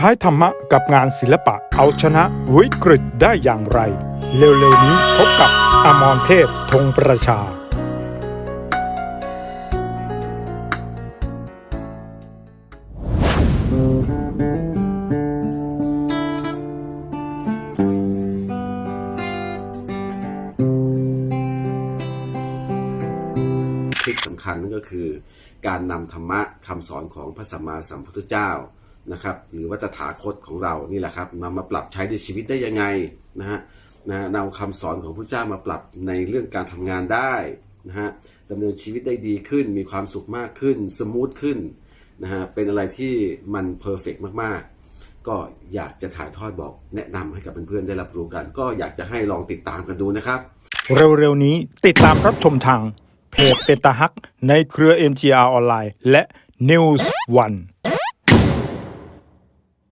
ใช้ธรรมะกับงานศิลปะเอาชนะวิกฤตได้อย่างไร เร็วๆนี้พบกับอมรเทพธงประชา ทริคสำคัญก็คือ การนำธรรมะคำสอนของพระสัมมาสัมพุทธเจ้า นะครับ หรือว่าตถาคตของเรานี่แหละครับมามาปรับใช้ในชีวิตได้ยังไงนะฮะนะนำคำสอนของพระเจ้ามาปรับในเรื่องการทำงานได้นะฮะดำเนินชีวิตได้ดีขึ้น มีความสุขมากขึ้น สมูทขึ้นนะฮะเป็นอะไรที่มันเพอร์เฟกมากๆ ก็อยากจะถ่ายทอดบอกแนะนำให้กับเพื่อนๆได้รับรู้กัน ก็อยากจะให้ลองติดตามกันดูนะครับ เร็วๆนี้ติดตามรับชมทางเพจเปตาฮักในเครือ MGR ออนไลน์และ News One